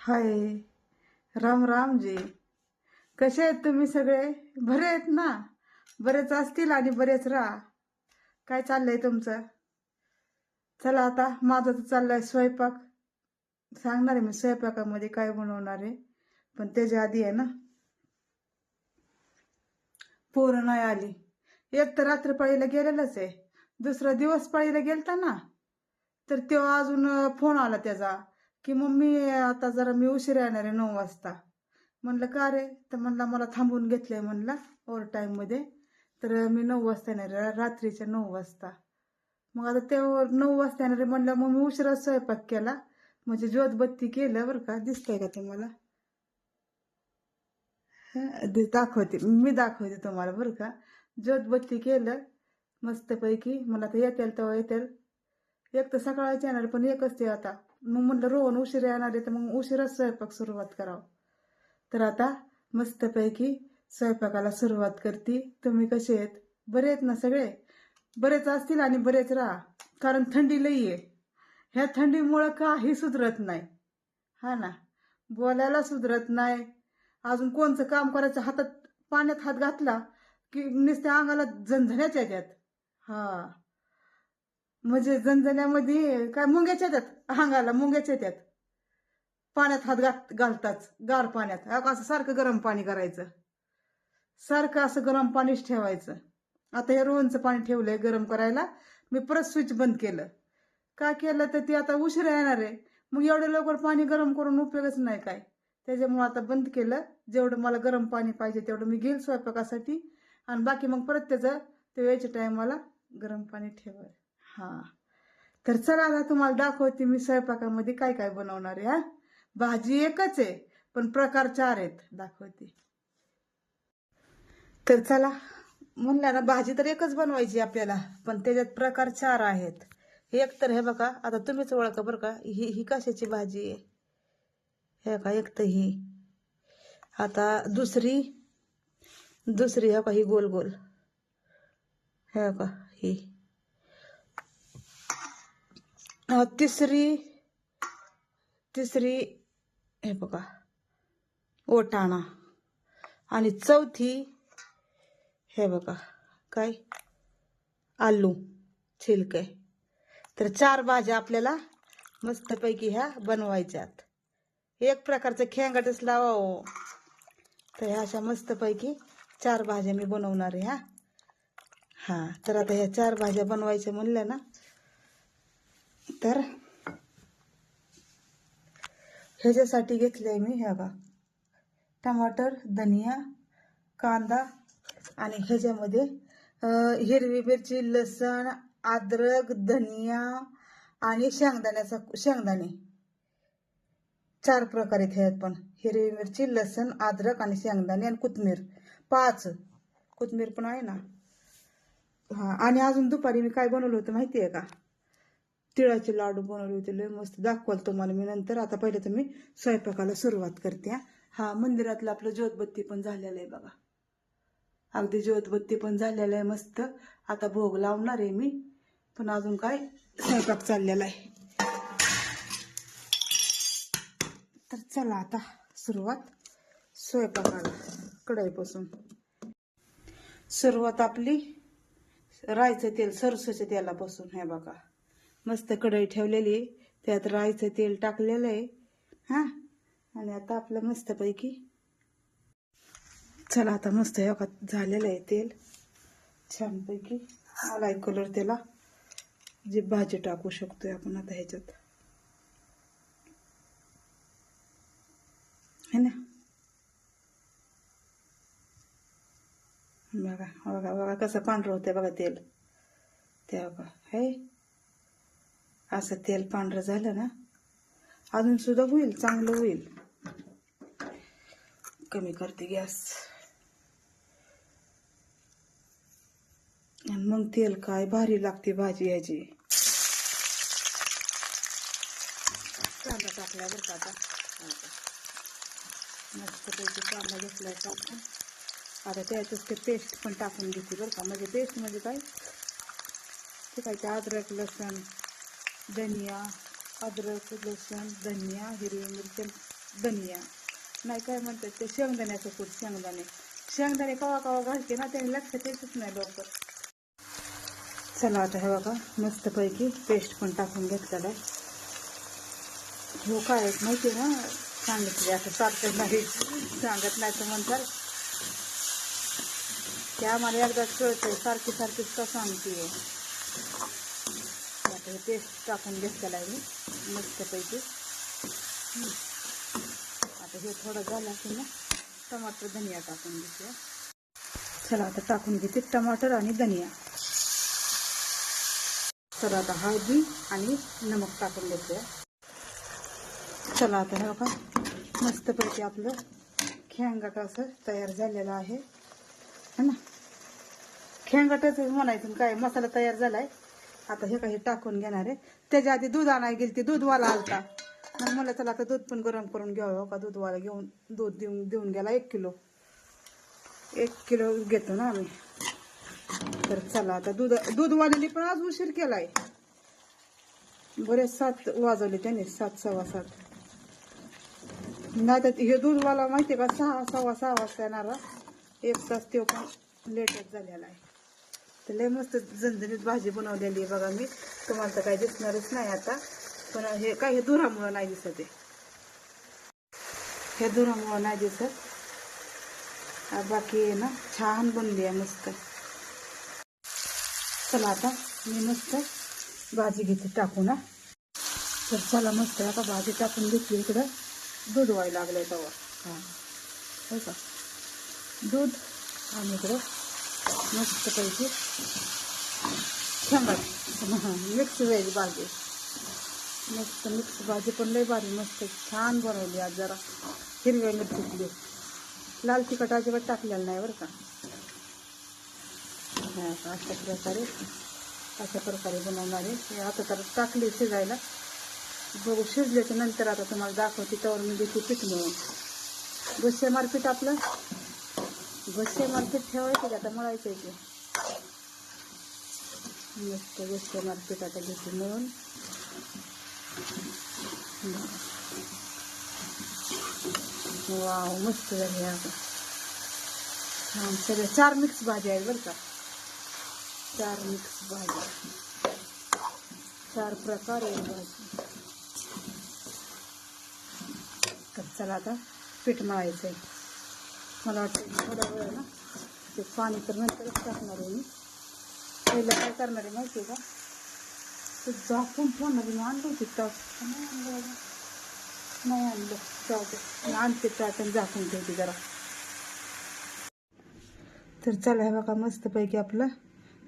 हाय. राम राम जी. कसे आहेत तुम्ही सगळे? बरे आहेत ना? बरेच असतील आणि बरेच राहा. काय चाललंय तुमचं? चला आता माझं तर चाललंय स्वयंपाक. सांगणार आहे मी स्वयंपाकामध्ये काय बनवणार आहे पण त्याच्या आधी आहे ना. पोरं नाही आली. एक तर रात्रपाळीला गेलेलंच आहे. दुसरा दिवस पाळीला गेलता ना. तर तो अजून फोन आला त्याचा. की मम्मी आता जरा मी उशिरा येणार आहे नऊ वाजता. म्हणलं का रे? तर म्हणला मला थांबून घेतलंय म्हणला ओव्हर टाईममध्ये तर मी नऊ वाजता येणार आहे रात्रीच्या नऊ वाजता. मग आता तेव्हा नऊ वाजता येणार आहे म्हणलं मग मी उशिरा स्वयंपाक केला. म्हणजे ज्योतबत्ती केलं बरं का. दिसतंय का तुम्हाला? ते दाखवते. मी दाखवते तुम्हाला बरं का. ज्योतबत्ती केलं मस्तपैकी. मला आता येतील तेव्हा येतील. एक तर सकाळचे येणार पण एकच ते आता. मग म्हणलं रोहन उशिरा येणार आहे तर मग उशिराच स्वयंपाक सुरुवात करावं. तर आता मस्तपैकी स्वयंपाकाला सुरुवात करते. तुम्ही कसे आहेत? बरे आहेत ना सगळे? बरेच असतील आणि बरेच राहा. कारण थंडी लई आहे. ह्या थंडीमुळं काही सुधरत नाही. हा ना? बोलायला सुधरत नाही. अजून कोणचं काम करायचं? हातात पाण्यात हात घातला की नुसत्या अंगाला झणझण्याच्या त्यात हा. म्हणजे जणजण्यामध्ये काय मुंग्याच्या येतात अंगाला मुंग्याच्या येतात. पाण्यात हात घात घालतात गार पाण्यात. असं सारखं गरम पाणी करायचं. सारखं असं गरम पाणीच ठेवायचं. आता हे रोहनचं पाणी ठेवलंय गरम करायला. मी परत स्विच बंद केलं. का केलं तर ती आता उशिरा येणार आहे. मग एवढं लवकर पाणी गरम करून उपयोगच नाही काय. त्याच्यामुळे आता बंद केलं. जेवढं मला गरम पाणी पाहिजे तेवढं मी घेईल स्वयंपाकासाठी. आणि बाकी मग परत त्याचं ते यायच्या टायमाला गरम पाणी ठेवाय हां. तर चला आता तुम्हाला दाखवते मी स्वयंपाकामध्ये काय काय बनवणार आहे हा. भाजी एकच आहे पण प्रकार चार आहेत. दाखवते. तर चला म्हणलं ना भाजी तर एकच बनवायची आपल्याला पण त्याच्यात प्रकार चार आहेत. एक तर हे बघा आता तुम्हीच ओळखा बरं का ही ही कशाची भाजी आहे? हे का एक तर ही. आता दुसरी दुसरी हे का ही गोल गोल हे का ही. तिसरी तिसरी हे बघा ओटाणा आणि चौथी हे बघा. काय? आलू. छिलके. तर चार भाज्या आपल्याला मस्तपैकी ह्या बनवायच्यात. एक प्रकारचं खेंगाटच लावा हो. तर ह्या अशा मस्तपैकी चार भाज्या मी बनवणार आहे ह्या हां तर आता ह्या चार भाज्या बनवायच्या म्हणल्या ना तर ह्याच्यासाठी घेतलंय मी ह्या बा टमाटर धनिया कांदा आणि ह्याच्यामध्ये हिरवी मिरची लसण अद्रक धनिया आणि शेंगदाण्याचा शेंगदाणे. चार प्रकार आहेत पण. हिरवी मिरची लसण अद्रक आणि शेंगदाणे आणि कोथमीर पाच. कोथमीर पण आहे ना? हा. आणि अजून दुपारी मी काय बनवलं होतं माहिती आहे का? तिळाचे लाडू बनवले होते. लय मस्त. दाखवाल तुम्हाला मी नंतर. आता पहिले तर मी स्वयंपाकाला सुरुवात करते हा. मंदिरातलं आपलं ज्योतबत्ती पण झालेलं आहे बघा. अगदी ज्योतबत्ती पण झालेलं आहे मस्त. आता भोग लावणार आहे मी. पण अजून काय? स्वयंपाक चाललेला आहे. तर चला आता सुरुवात स्वयंपाकाला कढाईपासून. सुरुवात आपली रायचं तेल सरसूच्या तेलापासून हे बघा. मस्त कढई ठेवलेली आहे. त्यात राईचं तेल टाकलेलं आहे. हा? आणि आता आपलं मस्तपैकी. चला आता मस्त हे झालेलं आहे तेल. छानपैकी. आलाय कलर त्याला. जे भाजी टाकू शकतोय आपण आता ह्याच्यात. है ना? बघा बघा बघा कसं पांढरं होतंय बघा तेल. ते बघा. हे? असं तेल पांढरं झालं ना अजून सुद्धा होईल चांगलं होईल. कमी करते गॅस. आणि मग तेल काय भारी लागते भाजी ह्याची कांदा टाकला बरं का आता. मस्तपैकी कांदा घेतलाय टाकून आता त्यातच ते पेस्ट पण टाकून घेते बरं का. म्हणजे पेस्ट म्हणजे काय? ते काय ते अद्रक लसण धनिया अद्रक लसूण धनिया हिरवी मिरची धनिया. नाही काय म्हणतात ते? शेंगदाण्याचं कूट शेंगदाणे. शेंगदाणे कवा कवा घालते ना त्याने लक्षात येतच नाही लवकर. चला आता हे बघा मस्तपैकी पेस्ट पण टाकून घेतलेला आहे. हो काय माहिती आहे ना? सांगितले आता सारखं नाही. सांगत नाही तर म्हणतात. ते आम्हाला एकदा कळतंय. सारखी सारखीच का सांगते हे पेस्ट टाकून घेतलेलं आहे मी मस्तपैकी. आता हे थोडं झालं की ना टमाटर धनिया टाकून घेते चला आता टाकून घेते टमाटर आणि धनिया. चला आता हळदी आणि नमक टाकून घेते चला आता हे बघा मस्तपैकी आपलं खेंगाट असं तयार झालेलं आहे. है ना? खेंगाटच म्हणायचं काय मसाला तयार झालाय? आता हे काही टाकून घेणार आहे. त्याच्या आधी दूध आणायला गेली ते दूधवाला आलता. मग मला चला आता दूध पण गरम करून घ्यावं हो का? दूधवाला घेऊन दूध देऊन देऊन गेला एक किलो. एक किलो घेतो ना आम्ही. तर चला आता दूध दूधवाल्याने पण आज उशीर केलाय. बरेच सात वाजवले त्याने सात सव्वा सात. नाही तर हे दूधवाला माहिती का सहा सव्वा सहा वाजता येणारा. एक तास तो पण लेटच झालेला आहे. तर लय मस्त झणझणीत भाजी बनवलेली आहे बघा मी. तुम्हाला तर काही दिसणारच नाही आता. पण हे काय हे धुरामुळं नाही दिसत आहे. हे धुरामुळं नाही दिसत. बाकी आहे ना छान बनली आहे मस्त. चला आता मी मस्त भाजी घेते टाकू ना तर चला मस्त आता भाजी टाकून घेतली इकडं. दूध व्हायला लागलं आहे तवा हां. हो का? दूध आणि इकडं मस्त पैकी. शेंगा मिक्स व्हेज भाजी. मस्त मिक्स भाजी पण लई भारी मस्त छान बनवली आज जरा. हिरव्या मिरचीतली. लाल तिखट अजिबात टाकलेलं नाही बरं का. अशा प्रकारे अशा प्रकारे बनवणार आहे. आता तर टाकली शिजायला. बघू शिजल्याच्या नंतर आता तुम्हाला दाखवते. त्यावर मी देते पीठ मिळून. गुस्से मारपीठ आपलं. गुस्से मारपीठ ठेवायचं की? आता मळायचं आहे मस्त गुस्से मार्केट आता घेते मिळून वाव मस्त झाली आता. छान चार मिक्स भाज्या आहेत बरं का. चार मिक्स भाज्या. चार प्रकार आहे भाजी तर चला आता पीठ मळायचं आहे मला वाटतं थोडा वेळ ना ते पाणी तर नंतरच टाकणार आहे मी. पहिलं काय करणार आहे माहिती आहे का? ते झाकून ठेवणार आहे मी. आणलं होती टॉप नाही आणलं नाही आणलं. टॉप आणते ताट आणि झाकून ठेवते जरा. तर चला हे बघा मस्तपैकी आपलं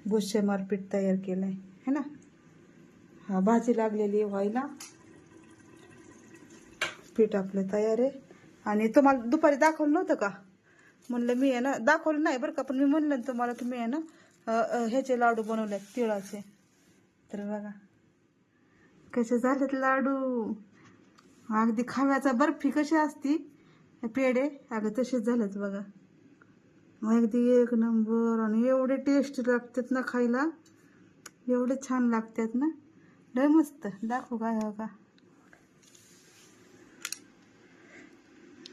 गुस्से मारपीट तयार केलं आहे है ना? हा भाजी लागलेली आहे व्हायला. पीठ आपलं तयार आहे. आणि तुम्हाला दुपारी दाखवलं नव्हतं का? म्हणलं मी आहे ना दाखवलं नाही बरं का पण मी म्हणलं ना तुम्हाला की मी आहे ना ह्याचे लाडू बनवले तिळाचे. तर बघा कसे झालेत लाडू. अगदी खाव्याचा बर्फी कशी असती पेढे. अगं तसेच झालेत बघा. मग अगदी एक नंबर आणि एवढे टेस्ट लागतात ना खायला. एवढे छान लागतात ना. लय मस्त. दाखवू काय हो का?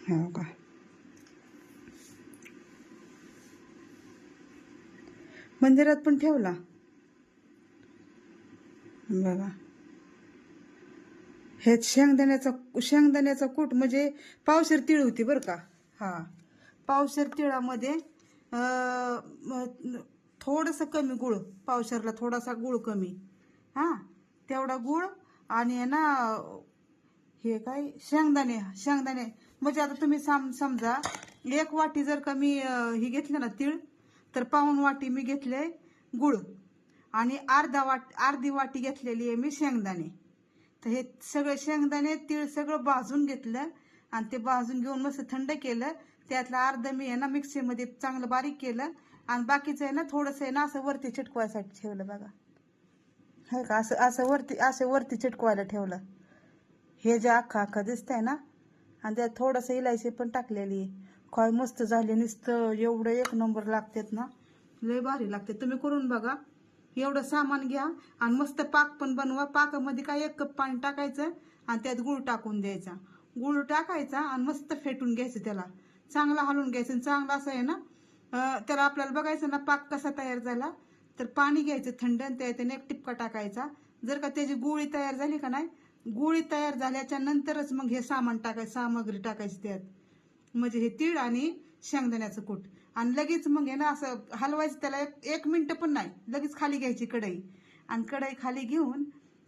हो का? मंदिरात पण ठेवला. बघा. हे शेंगदाण्याचा शेंगदाण्याचा कूट म्हणजे पावशेर तीळ होती बरं का? हा. पावशेर तिळामध्ये थोडंसं कमी गुळ पावशेरला थोडासा गुळ कमी. हा. तेवढा गुळ आणि आहे ना हे काय? शेंगदाणे शेंगदाणे. म्हणजे आता तुम्ही सम समजा एक वाटी जर का मी घेतली ना तीळ तर पाऊण वाटी मी घेतले गुळ आणि अर्धा वाट अर्धी वाटी घेतलेली आहे मी शेंगदाणे. तर हे सगळे शेंगदाणे तीळ सगळं भाजून घेतलं आणि ते भाजून घेऊन मस्त थंड केलं. त्यातलं अर्धं मी आहे ना मिक्सीमध्ये चांगलं बारीक केलं आणि बाकीचं आहे ना थोडंसं आहे ना असं वरती चिटकवायसाठी ठेवलं बघा. हे का असं असं वरती असं वरती चिटकवायला ठेवलं. हे जे अख्खा अख्खा दिसतंय ना? आणि त्यात थोडंसं इलायची पण टाकलेली आहे. काय मस्त झाले नुसतं. एवढं एक नंबर लागतात ना. लय भारी लागते. तुम्ही करून बघा. एवढं सामान घ्या आणि मस्त पाक पण बनवा. पाकामध्ये काय एक कप पाणी टाकायचं आणि त्यात गुळ टाकून द्यायचा. गुळ टाकायचा आणि मस्त फेटून घ्यायचं त्याला. चांगला हलवून घ्यायचं आणि चांगला असं आहे ना त्याला आपल्याला बघायचं ना पाक कसा तयार झाला. तर पाणी घ्यायचं थंड आणि त्याने एक टिपका टाकायचा. जर का त्याची गोळी तयार झाली का नाही गोळी तयार झाल्याच्या नंतरच मग हे सामान टाकायचं सामग्री टाकायची त्यात. म्हणजे हे तीळ आणि शेंगदाण्याचं कूट. आणि लगेच मग हे ना असं हलवायचं त्याला एक मिनटं पण नाही. लगेच खाली घ्यायची कढई. आणि कढई खाली घेऊन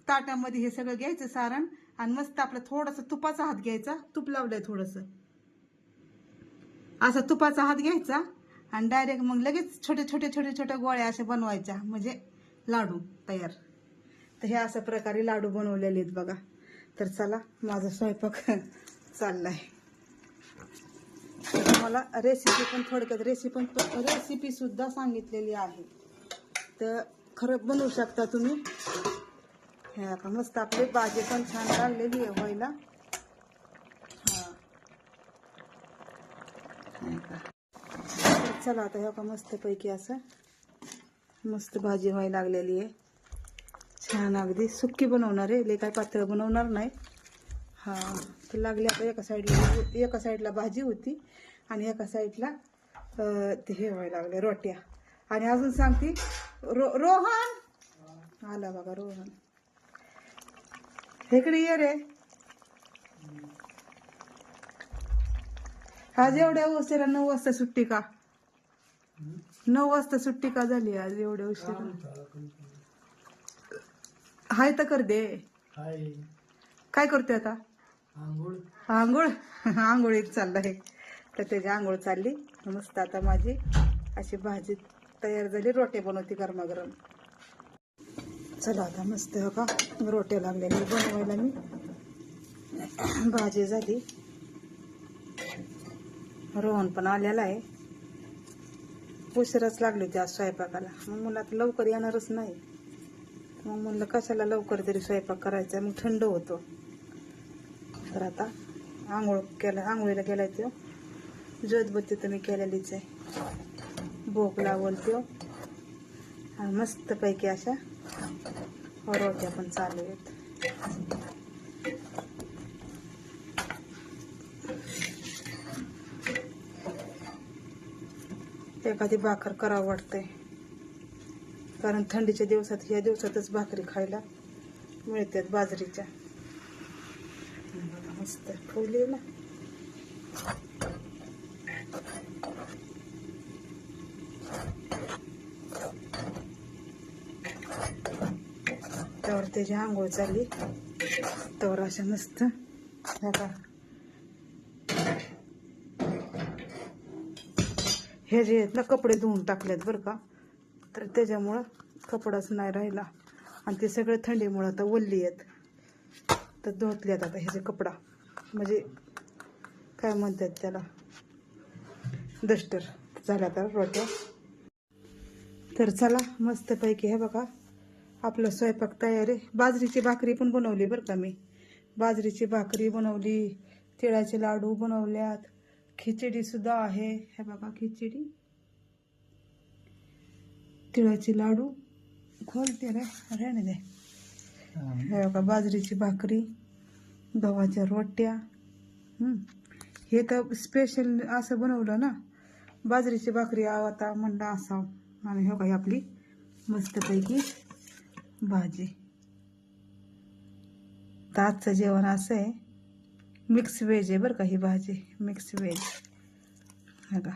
ताटामध्ये हे सगळं घ्यायचं सारण. आणि मस्त आपलं थोडंसं तुपाचा हात घ्यायचा. तूप लावलंय थोडंसं. असा तुपाचा हात घ्यायचा. आणि डायरेक्ट मग लगेच छोटे छोटे छोटे छोटे गोळ्या अशा बनवायच्या. म्हणजे लाडू तयार. तर हे अशा प्रकारे लाडू बनवलेले आहेत बघा. तर चला माझा स्वयंपाक चाललाय. तर तुम्हाला रेसिपी पण थोडक्यात रेसिपी पण रेसिपीसुद्धा सांगितलेली आहे. तर खरंच बनवू शकता तुम्ही. हे आता मस्त आपली भाजी पण छान काढलेली आहे व्हायला. हा. का. चला आता हे का मस्तपैकी असं मस्त भाजी व्हायला लागलेली आहे. छान अगदी सुक्की बनवणार आहे. लय काय पातळ बनवणार नाही. हा तर लागली आता एका साईडला एका साईडला भाजी होती आणि एका साईडला ते हे व्हायला लागले रोट्या. आणि अजून सांगते रो रोहन! आला बघा रोहन. इकडे ये रे. आज एवढ्या उशिरा नऊ वाजता सुट्टी का? नऊ वाजता सुट्टी का झाली आज एवढ्या उशिरा? हाय तर कर दे. हाय. काय करते आता? आंघोळ. आंघोळ? आंघोळ एक चाललाय तर त्याची आंघोळ चालली. मस्त आता माझी अशी भाजी तयार झाली. रोटे बनवते गरमागरम. चला आता मस्त हो का रोटे लागलेले बनवायला मी. भाजी झाली. रोहन पण आलेला आहे. उशिराच लागली होती आज स्वयंपाकाला. मग मला आता लवकर येणारच नाही. मग म्हणलं कशाला लवकर तरी स्वयंपाक करायचा मग थंड होतो. तर आता. आंघोळ केला आंघोळीला गेलाय तो ज्योतबत्ती तर मी केलेलीच आहे. भोग लावल तो आणि मस्तपैकी अशा रोट्या पण चालू आहेत. एखादी भाकर करावं वाटतंय. कारण थंडीच्या दिवसात या दिवसातच भाकरी खायला मिळतात बाजरीच्या. मस्त फुगली ना त्यावर त्याची आंघोळ चालली तर अशा मस्त बघा हे जे आहेत ना कपडे धुवून टाकलेत बरं का तर त्याच्यामुळं कपडाच नाही राहिला आणि ते सगळे थंडीमुळं आता ओल्ली आहेत तर धुतल्यात आता ह्याचे कपडा म्हणजे काय म्हणतात त्याला? डस्टर झाल्या तर रोट्या तर चला मस्तपैकी हे बघा. आपलं स्वयंपाक तयार आहे. बाजरीची भाकरी पण बनवली बरं का मी. बाजरीची भाकरी बनवली तिळाचे लाडू बनवल्यात. खिचडी सुद्धा आहे. हे बघा खिचडी. तिळाचे लाडू. खोलते रे राहणे दे. हे बघा बाजरीची भाकरी. गव्हाच्या रोट्या. हे तर स्पेशल असं बनवलं ना. बाजरीची भाकरी आव आता म्हणलं असावं. आणि हो काही आपली मस्तपैकी भाजी. तर आजचं जेवण असं आहे. मिक्स व्हेज आहे बरं का ही भाजी. मिक्स व्हेज हे का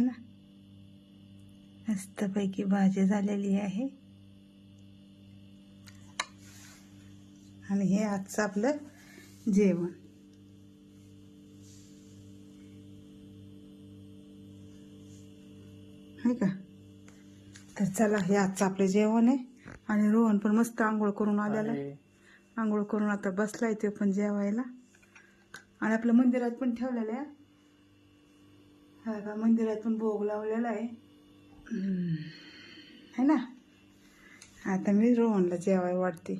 ना? मस्तपैकी भाजी झालेली आहे. आणि हे आजचं आपलं जेवण. आहे का? तर चला हे आजचं आपलं जेवण आहे. आणि रोहन पण मस्त आंघोळ करून आलेला. आहे आंघोळ करून आता बसलाय ते पण जेवायला. आणि आपलं मंदिरात पण ठेवलेलं आहे. हा का मंदिरात पण भोग लावलेला आहे. है ना? आता मी रोहनला जेवाय वाटते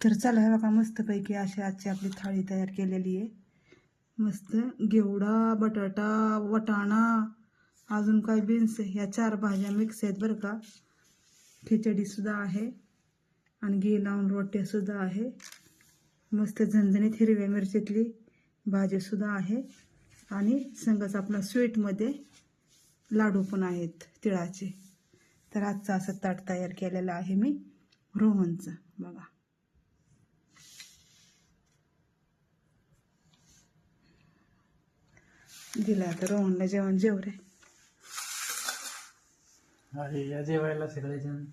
तर चला हे बघा मस्तपैकी अशी आजची आपली थाळी तयार केलेली आहे. मस्त घेवडा बटाटा वटाणा अजून काय बीन्स ह्या चार भाज्या मिक्स आहेत बरं का. खिचडीसुद्धा आहे आणि घी लावून रोट्यासुद्धा आहे. मस्त झणझणीत हिरव्या मिरचीतली भाजीसुद्धा आहे. आणि संगच आपला स्वीटमध्ये लाडू पण आहेत तिळाचे. तर आजचं असं ताट तयार केलेलं आहे मी रोहनचं. बघा. दिलं आता रोहनला जेवण जेव रे अरे या जेवायला सगळेजण.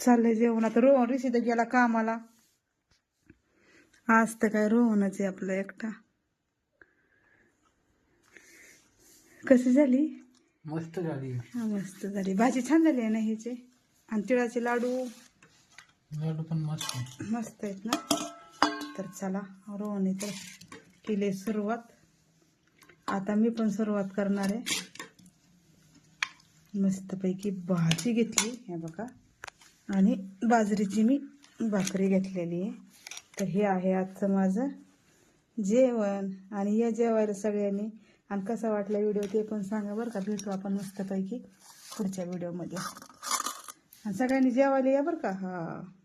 चाललंय जेवण. आता रोहन ऋषी तर गेला कामाला. आज तर काय रोहनच आहे आपलं एकटा. कशी झाली? मस्त झाली. हा मस्त झाली. भाजी छान झाली आहे ना ह्याची? आणि तिळाचे लाडू? लाडू पण मस्त. मस्त आहेत ना? तर चला रोहनी तर केली सुरुवात. आता मी पण सुरुवात करणार आहे. मस्तपैकी भाजी घेतली हे बघा. आणि बाजरीची मी भाकरी घेतलेली आहे. तर हे आहे आजचं माझं जेवण. आणि या जेवायला सगळ्यांनी आणि कसा वाटला व्हिडिओ ते पण सांगा बरं का. भेटू आपण मस्तपैकी पुढच्या व्हिडिओमध्ये. आणि सगळ्यांनी जेवायला या बरं का? हां.